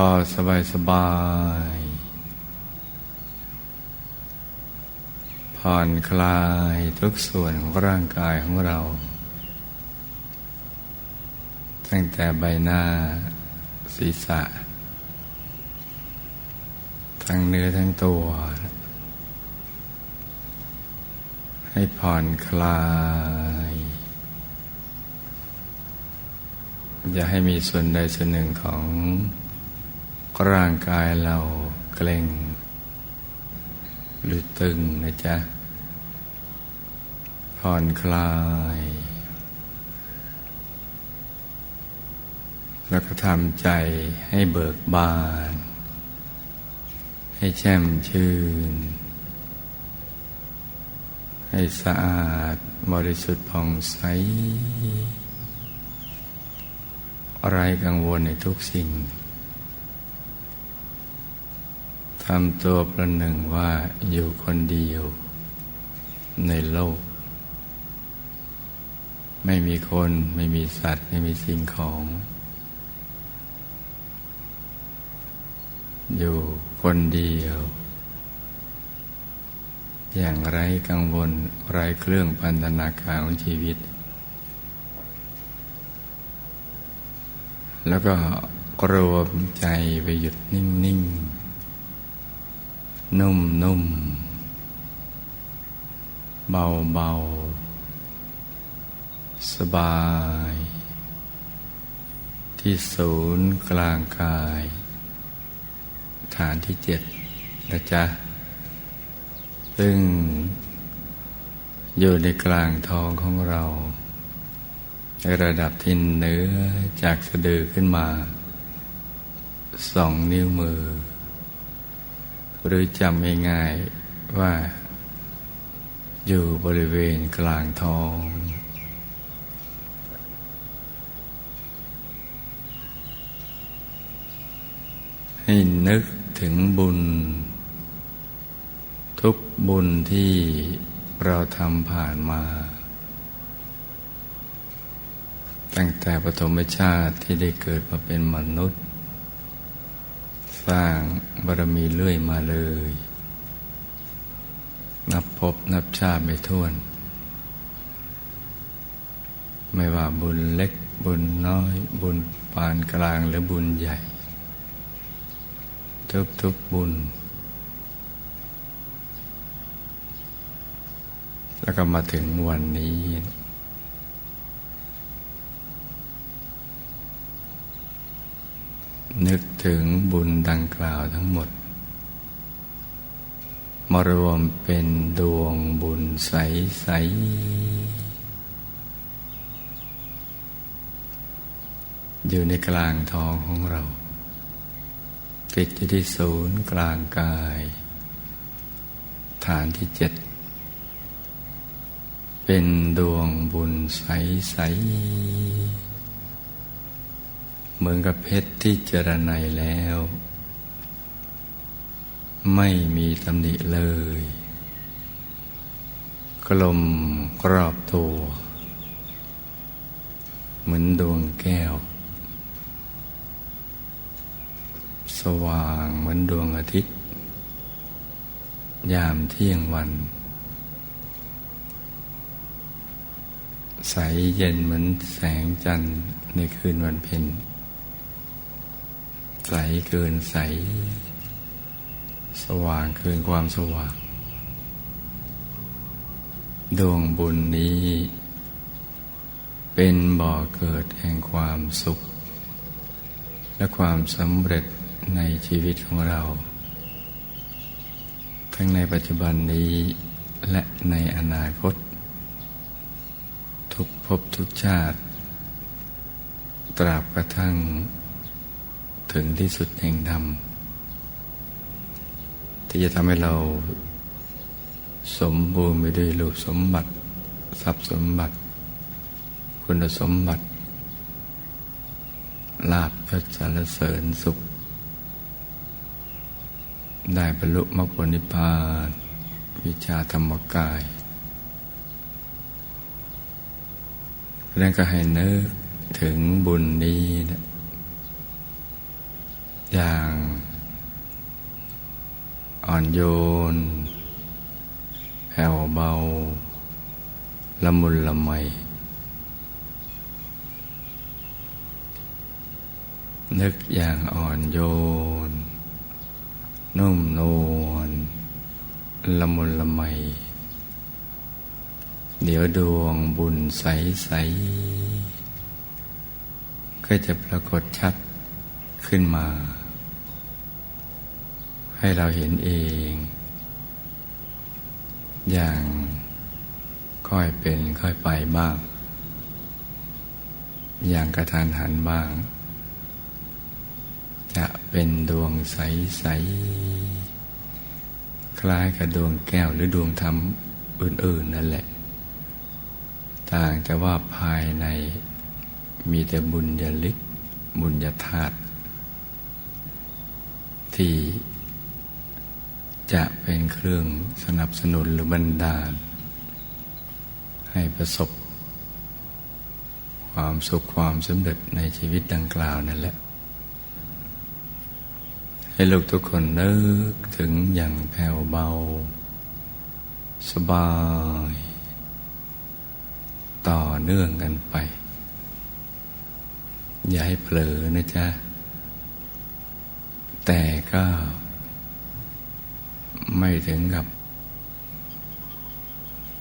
พอสบายสบาย ผ่อนคลายทุกส่วนของร่างกายของเรา ตั้งแต่ใบหน้าศีรษะ ทั้งเนื้อทั้งตัว ให้ผ่อนคลาย อย่าให้มีส่วนใดส่วนหนึ่งของ ร่างกายเราเกร็ง หรือตึงนะจ๊ะ ผ่อนคลาย แล้วก็ทำใจให้เบิกบาน ให้แช่มชื่น ให้สะอาดบริสุทธิ์ผ่องใสอะไรกังวลในทุกสิ่ง ทำตัวประหนึ่งว่าอยู่คนเดียวในโลก ไม่มีคนไม่มีสัตว์ ไม่มีสิ่งของ อยู่คนเดียว อย่างไรกังวลไรเครื่องพันธนาการของชีวิต แล้วก็รวมใจไปหยุดนิ่ง ๆ นุ่มๆเบาๆสบาย ที่ศูนย์กลางกาย ฐานที่เจ็ดนะจ๊ะ ซึ่ง อยู่ในกลางท้องของเรา ในระดับที่เนื้อจากสะดือขึ้นมาสองนิ้วมือ หรือจำง่ายๆว่า อยู่บริเวณกลางท้อง ให้นึกถึงบุญ ทุกบุญที่เราทำผ่านมา ตั้งแต่ปฐมชาติที่ได้เกิดมาเป็นมนุษย์ สร้างบารมีเรื่อยมาเลย นับพบนับชาติไม่ท้วน ไม่ว่าบุญเล็กบุญน้อย บุญปานกลางหรือบุญใหญ่ ทุกทุกบุญ แล้วก็มาถึงวันนี้ นึกถึงบุญดังกล่าวทั้งหมด มารวมเป็นดวงบุญใสๆอยู่ในกลางท้องของเราติดอยู่ที่ศูนย์กลางกาย ฐานที่เจ็ด เป็นดวงบุญใสๆ เหมือนกับเพชรที่เจรไนแล้ว ไม่มีตำหนิเลย กลมกรอบตัว เหมือนดวงแก้ว สว่างเหมือนดวงอาทิตย์ ยามเที่ยงวันใสเย็นเหมือนแสงจันทร์ในคืนวันเพ็ญ ใสเกินใส สว่างเกินความสว่าง ดวงบุญนี้ เป็นบ่อเกิดแห่งความสุข และความสำเร็จในชีวิตของเรา ทั้งในปัจจุบันนี้และในอนาคต ทุกภพทุกชาติ ตราบกระทั่ง ถึงที่สุดแห่งธรรม ที่จะทำให้เราสมบูรณ์ไปด้วยรูปสมบัติ ทรัพย์สมบัติ คุณสมบัติ ลาภยศสารเสริญสุข ได้บรรลุมรรคผลนิพพานวิชาธรรมกายเพราะนั้นก็ให้นึกถึงบุญนี้นะ อย่างอ่อนโยนแผ่วเบา ละมุนละไม นึกอย่างอ่อนโยน นุ่มนวลละมุนละไม เดี๋ยวดวงบุญใสใสก็จะปรากฏชัด ขึ้นมา ให้เราเห็นเอง อย่างค่อยเป็นค่อยไปบ้าง อย่างกระทานหันบ้าง จะเป็นดวงใสๆคล้ายกับดวงแก้วหรือดวงธรรมอื่น ๆ นั่นแหละ ต่างแต่ว่าภายในมีแต่บุญญาลิกบุญญาธาตุ ที่จะเป็นเครื่องสนับสนุนหรือบันดาล ให้ประสบ ความสุขความสำเร็จในชีวิตดังกล่าวนั่นแหละ ให้ลูกทุกคนนึกถึงอย่างแผ่วเบา สบาย ต่อเนื่องกันไป อย่าให้เผลอนะจ๊ะ แต่ก็ไม่ถึงกับ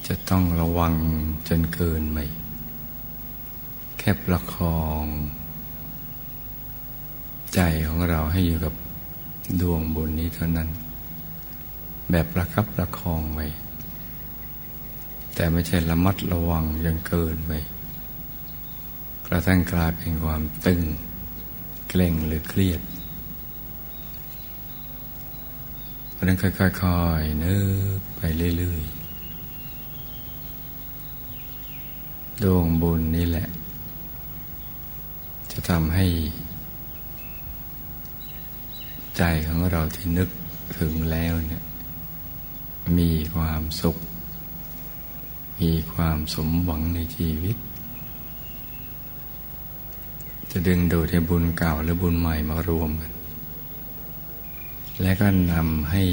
จะต้องระวังจนเกินไปแค่ประคอง ใจของเราให้อยู่กับดวงบุญนี้เท่านั้น แบบประคับประคองไว้แต่ไม่ใช่ระมัดระวังจนเกินไปกระทั่งกลายเป็นความตึง เกร็งหรือเครียดเพราะ นั้นค่อยๆนึกไปเรื่อยๆ ดวงบุญนี่แหละ จะทำให้ ใจของเราที่นึกถึงแล้วเนี่ย มีความสุข มีความสมหวังในชีวิต จะดึงดูดให้บุญเก่าและบุญใหม่มารวมกัน และก็นำให้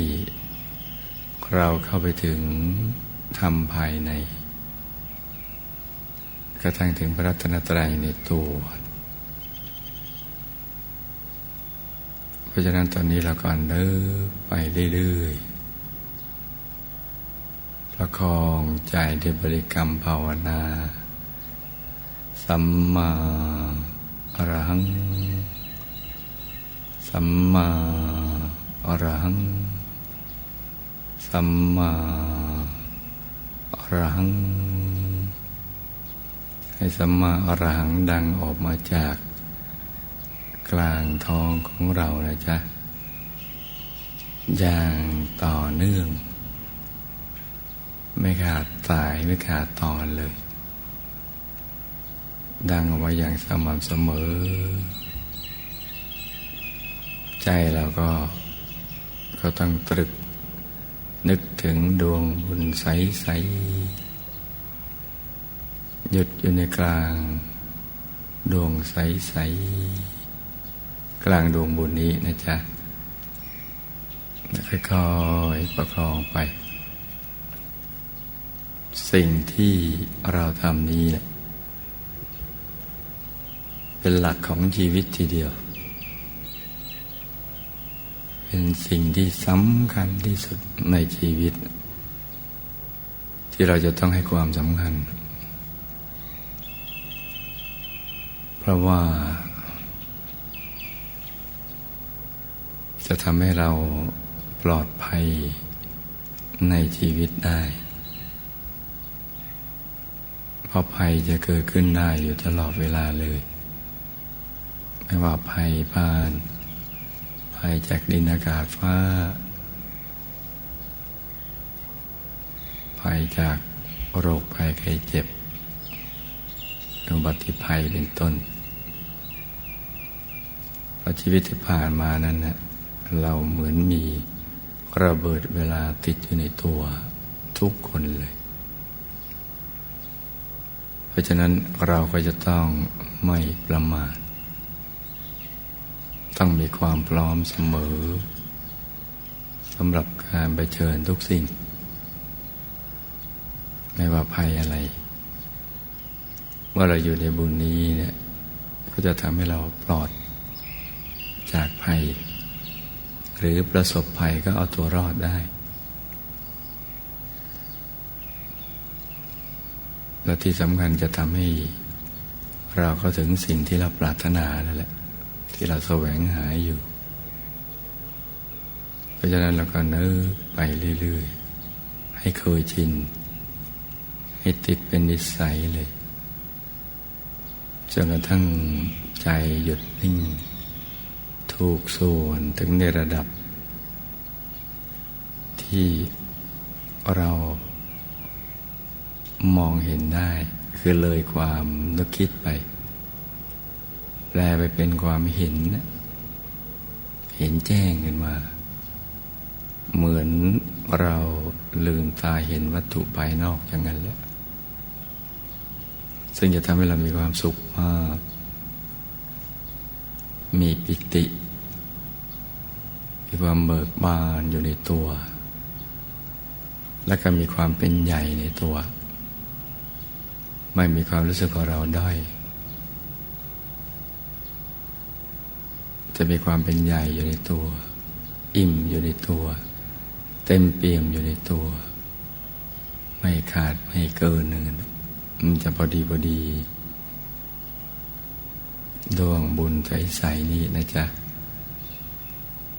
เราเข้าไปถึงธรรมภายใน กระทั่งถึงพระรัตนตรัยในตัว เพราะฉะนั้นตอนนี้เราก็เดินไปเรื่อยๆ ประคองใจด้วยบริกรรมภาวนา สัมมาอรหัง สัมมา อรหัง สัมมาอรหัง ให้สัมมาอรหังดังออกมาจากกลางท้องของเรานะจ๊ะ อย่างต่อเนื่อง ไม่ขาดสายไม่ขาดตอนเลย ดังออกมาอย่างสม่ำเสมอ ใจเราก็ ก็ต้องตรึก นึกถึงดวงบุญใสๆหยุดอยู่ในกลาง ดวงใสๆกลางดวงบุญนี้นะจ๊ะค่อยๆประคองไป สิ่งที่เราทำนี้แหละเป็นหลักของชีวิตทีเดียว เป็นสิ่งที่สำคัญที่สุดในชีวิต ที่เราจะต้องให้ความสำคัญ เพราะว่า จะทำให้เราปลอดภัยในชีวิตได้เพราะภัยจะเกิดขึ้นได้อยู่ตลอดเวลาเลย ไม่ว่าภัยบ้าน ภัยจากดินอากาศฟ้า ภัยจากโรคภัยไข้เจ็บอุบัติภัยเป็นต้นเพราะชีวิตที่ผ่านมานั้นนะเราเหมือนมีระเบิดเวลาติดอยู่ในตัวทุกคนเลย เพราะฉะนั้นเราก็จะต้องไม่ประมาท ต้องมีความพร้อมเสมอสำหรับการไปเชิญทุกสิ่ง ไม่ว่าภัยอะไรเมื่อเราอยู่ในบุญนี้เนี่ยก็จะทำให้เราปลอดจากภัย หรือประสบภัยก็เอาตัวรอดได้และที่สำคัญจะทำให้เราเข้าถึงสิ่งที่เราปรารถนานั่นแหละ ที่เราแสวงหาอยู่ เพราะฉะนั้นเราก็เนิกไปเรื่อยๆ ให้เคยชิน ให้ติดเป็นนิสัยเลยจนกระทั่งใจหยุดนิ่ง ถูกส่วนถึงในระดับ ที่เรามองเห็นได้ คือเลยความนึกคิดไป แปลไปเป็นความเห็น เห็นแจ้งขึ้นมา เหมือนเราลืมตาเห็นวัตถุภายนอกอย่างนั้นแหละซึ่งจะทำให้เรามีความสุขมาก มีปิติ มีความเบิกบานอยู่ในตัว และก็มีความเป็นใหญ่ในตัว ไม่มีความรู้สึกของเราด้อย จะมีความเป็นใหญ่อยู่ในตัว อิ่มอยู่ในตัว เต็มเปี่ยมอยู่ในตัว ไม่ขาดไม่เกินหนึ่งมันจะพอดีพอดีดวงบุญใสๆนี่นะจ๊ะ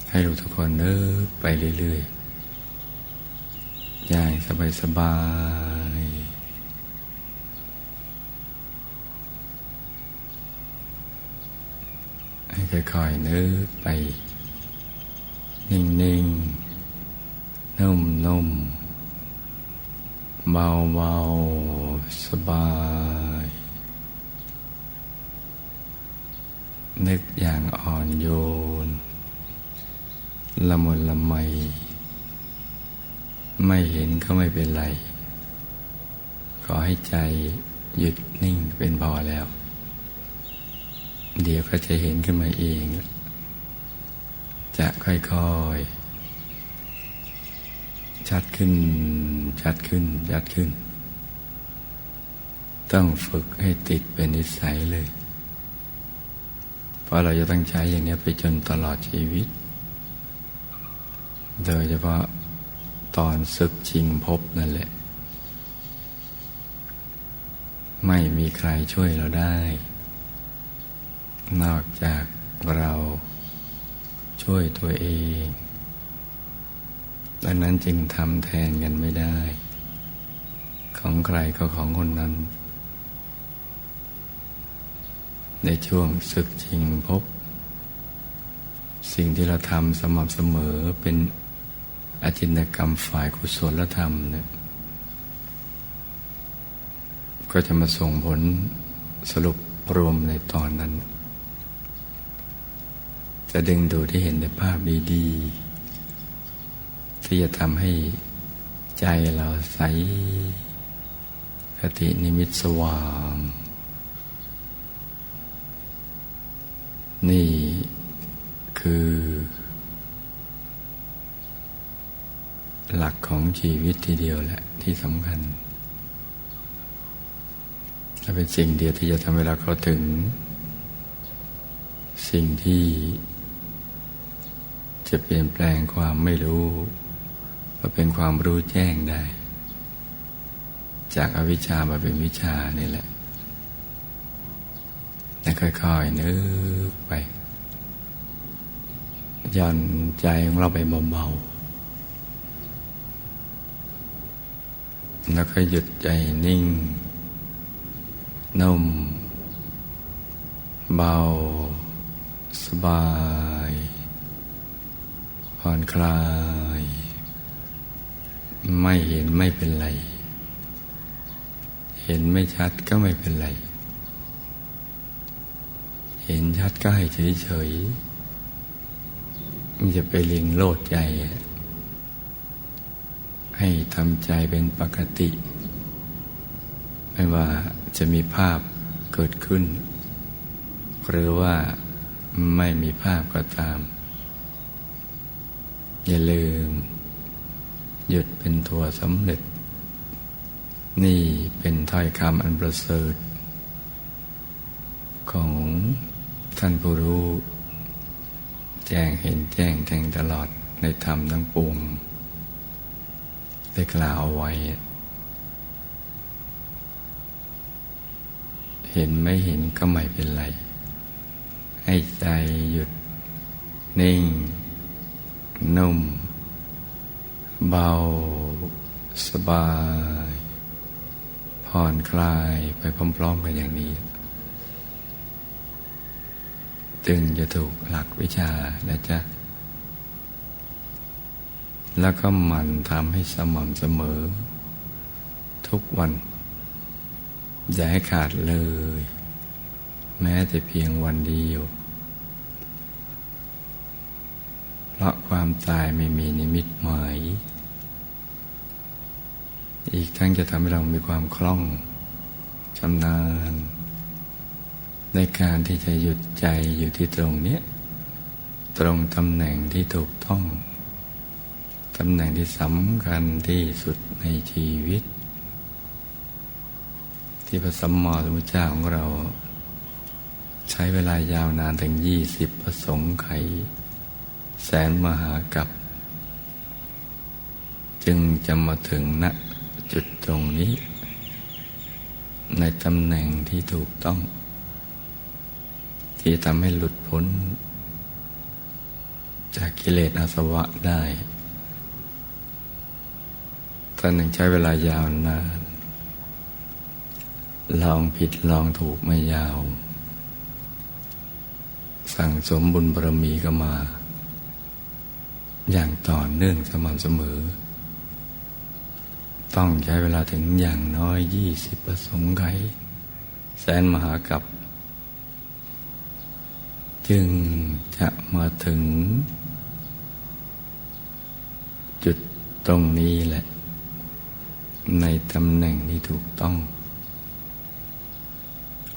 ให้ลูกทุกคนเนิกไปเรื่อยๆ อย่างสบายๆ ให้ค่อยๆนึกไป นิ่งๆ นุ่มๆ เบาเบาสบาย นึกอย่างอ่อนโยน ละมุนละไม ไม่เห็นก็ไม่เป็นไร ขอให้ใจหยุดนิ่งเป็นพอแล้ว เดี๋ยวก็จะเห็นขึ้นมาเอง จะค่อยๆ ชัดขึ้น ชัดขึ้น ชัดขึ้น ต้องฝึกให้ติดเป็นนิสัยเลย เพราะเราจะต้องใช้อย่างนี้ไปจนตลอดชีวิต โดยเฉพาะตอนศึกชิงพบนั่นแหละ ไม่มีใครช่วยเราได้ นอกจากเราช่วยตัวเอง ดังนั้นจึงทำแทนกันไม่ได้ ของใครก็ของคนนั้น ในช่วงศึกชิงพบ สิ่งที่เราทำสม่ำเสมอเป็นอาจินกรรมฝ่ายกุศลธรรมเนี่ยก็จะมาส่งผลสรุปรวมในตอนนั้น จะดึงดูที่เห็นในภาพดีๆที่จะทำให้ใจเราใสคตินิมิตสว่าง นี่คือ หลักของชีวิตทีเดียวแหละที่สำคัญและเป็นสิ่งเดียวที่จะทำให้เราเข้าถึง สิ่งที่ จะเปลี่ยนแปลงความไม่รู้ก็เป็นความรู้แจ้งได้ จากอวิชชามาเป็นวิชานี่แหละแล้วค่อยๆนึกไปย่อนใจของเราไปเบาๆแล้วก็หยุดใจนิ่ง นุ่ม เบา สบาย ผ่อนคลาย ไม่เห็นไม่เป็นไร เห็นไม่ชัดก็ไม่เป็นไร เห็นชัดก็ให้เฉยๆมันจะไปลิงโลดใจ ให้ทำใจเป็นปกติ ไม่ว่าจะมีภาพเกิดขึ้น หรือว่าไม่มีภาพก็ตาม อย่าลืม หยุดเป็นตัวสำเร็จ นี่เป็นถ้อยคำอันประเสริฐ ของท่านผู้รู้ แจ้งเห็นแจ้งแทงตลอดในธรรมทั้งปวงได้กล่าวเอาไว้ เห็นไม่เห็นก็ไม่เป็นไร ให้ใจหยุดนิ่ง นุ่ม เบา สบาย ผ่อนคลายไปพร้อมๆกันอย่างนี้ จึงจะถูกหลักวิชานะจ๊ะ แล้วก็หมั่นทำให้สม่ำเสมอ ทุกวัน อย่าให้ขาดเลย แม้แต่เพียงวันเดียว เพ ราะความตายไม่มีนิมิตหมาย อีกทั้งจะทำให้เรามีความคล่องชำนาญ ในการที่จะหยุดใจอยู่ที่ตรงเนี้ยตรงตำแหน่งที่ถูกต้อง ตำแหน่งที่สำคัญที่สุดในชีวิต ที่พระสัมมาสัมพุทธเจ้าของเรา ใช้เวลายาวนานถึงยี่สิบประสงค์ไข แสนมหากับ จึงจะมาถึงณจุดตรงนี้ ในตำแหน่งที่ถูกต้อง ที่ทำให้หลุดพ้น จากกิเลสอาสวะได้ท่านหนึ่งใช้เวลายาวนานลองผิดลองถูกไม่ยาว สั่งสมบุญบารมีก็มา อย่างต่อเนื่องสม่ำเสมอ ต้องใช้เวลาถึงอย่างน้อยยี่สิบประสงค์ไขแสนมหากับ จึงจะมาถึง จุดตรงนี้แหละ ในตำแหน่งที่ถูกต้อง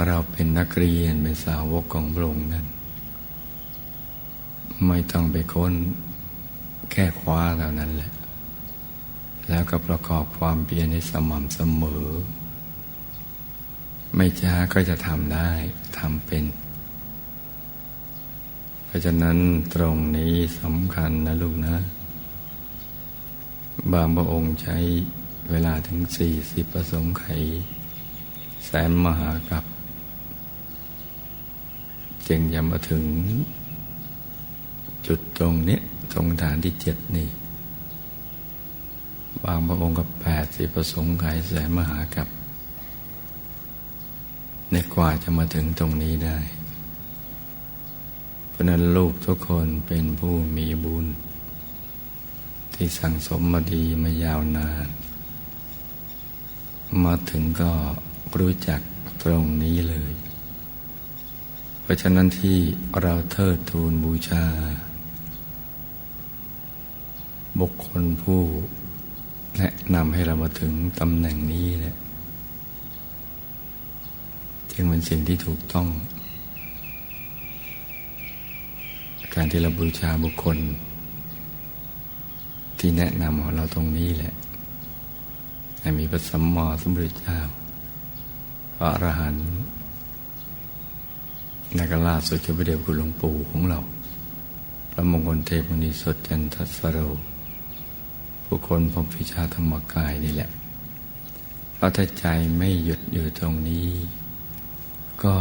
เราเป็นนักเรียนเป็นสาวกของพระองค์นั้น ไม่ต้องไปค้น แค่คว้าเท่านั้นแหละ แล้วก็ประกอบความเพียรให้สม่ำเสมอ ไม่ช้าก็จะทำได้ทำเป็น เพราะฉะนั้นตรงนี้สำคัญนะลูกนะ บางพระองค์ใช้เวลาถึงสี่สิบประสงค์ไข แสนมหากับจึงจะมาถึงจุดตรงนี้ ตรงฐานที่เจ็ดนี่ บางพระองค์กับแปดสิประสงค์ไขแสนมหากับในกว่าจะมาถึงตรงนี้ได้ เพราะนั้นลูกทุกคนเป็นผู้มีบุญ ที่สั่งสมมาดีมายาวนาน มาถึงก็รู้จักตรงนี้เลย เพราะฉะนั้นที่เราเทิดทูนบูชา บุคคลผู้แนะนำให้เรามาถึงตำแหน่งนี้แหละจึงเป็นสิ่งที่ถูกต้อง การที่เราบูชาบุคคล ที่แนะนำของเราตรงนี้แหละให้มีพระสัมมาสัมพุทธเจ้าพระอรหันต์นักล่าสุดจะไปเดวคุณหลวงปู่ของเรา พระมงคลเทพมุนีสดจันทสโร ผู้คนพบวิชาธรรมกายนี่แหละเพราะถ้าใจไม่หยุดอยู่ตรงนี้ ก็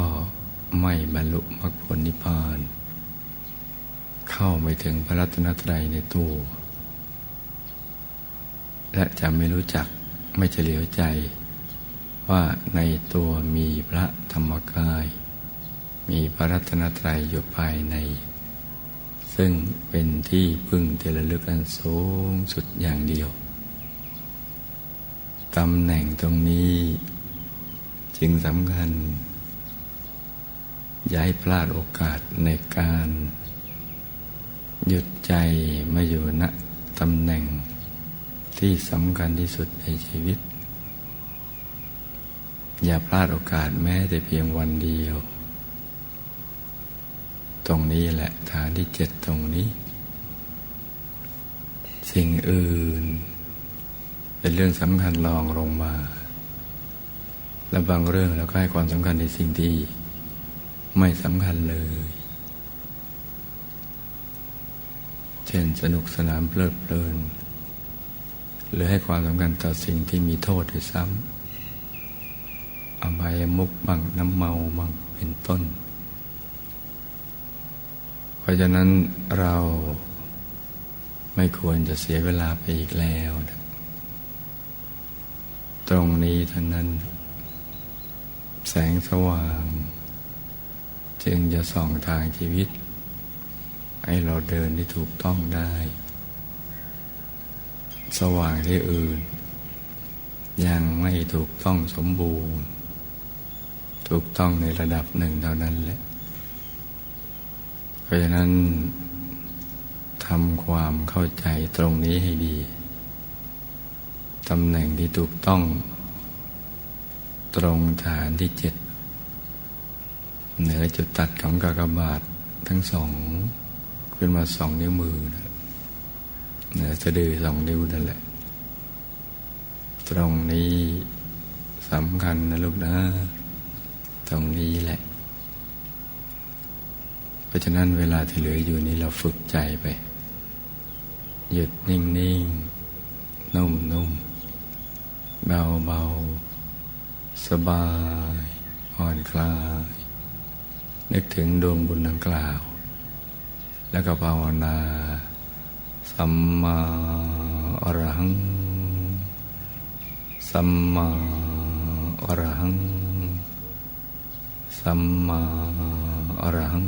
ไม่บรรลุมรรคผลนิพพาน เข้าไม่ถึงพระรัตนตรัยในตัว และจะไม่รู้จักไม่เฉลียวใจ ว่าในตัวมีพระธรรมกาย มีพระรัตนตรัยอยู่ภายใน ซึ่งเป็นที่พึ่งที่ระลึกอันสูงสุดอย่างเดียว ตำแหน่งตรงนี้ จึงสำคัญย้ายพลาดโอกาสในการ หยุดใจมาอยู่ณตำแหน่งที่สำคัญที่สุดในชีวิต อย่าพลาดโอกาสแม้แต่เพียงวันเดียว ตรงนี้แหละ ฐานที่เจ็ดตรงนี้ สิ่งอื่น เป็นเรื่องสำคัญรองลงมา และบางเรื่องเราก็ให้ความสำคัญในสิ่งที่ไม่สำคัญเลย เช่นสนุกสนานเพลิดเพลิน หรือให้ความสำคัญต่อสิ่งที่มีโทษด้วยซ้ำอบายมุกบ้างน้ำเมาบ้างเป็นต้น ราะฉะนั้นเราไม่ควรจะเสียเวลาไปอีกแล้ว ตรงนี้เท่านั้น แสงสว่าง จึงจะส่องทางชีวิต ให้เราเดินที่ถูกต้องได้ สว่างที่อื่น ยังไม่ถูกต้องสมบูรณ์ ถูกต้องในระดับหนึ่งเท่านั้นแหละ เพราะฉะนั้นทำความเข้าใจตรงนี้ให้ดี ตำแหน่งที่ถูกต้อง ตรงฐานที่เจ็ด เหนือจุดตัดของกากบาททั้งสอง ขึ้นมาสองนิ้วมือนะเหนือสะดือสองนิ้วนั่นแหละ ตรงนี้สำคัญนะลูกนะ ตรงนี้แหละ ราะฉะนั้นเวลาที่เหลืออยู่นี้เราฝึกใจไป หยุดนิ่งนิ่งนุ่มนุ่มเบาเบาสบายผ่อนคลาย นึกถึงดวงบุญดังกล่าว แล้วก็ภาวนาสัมมาอรหัง สัมมาอรหัง สัมมาอรหัง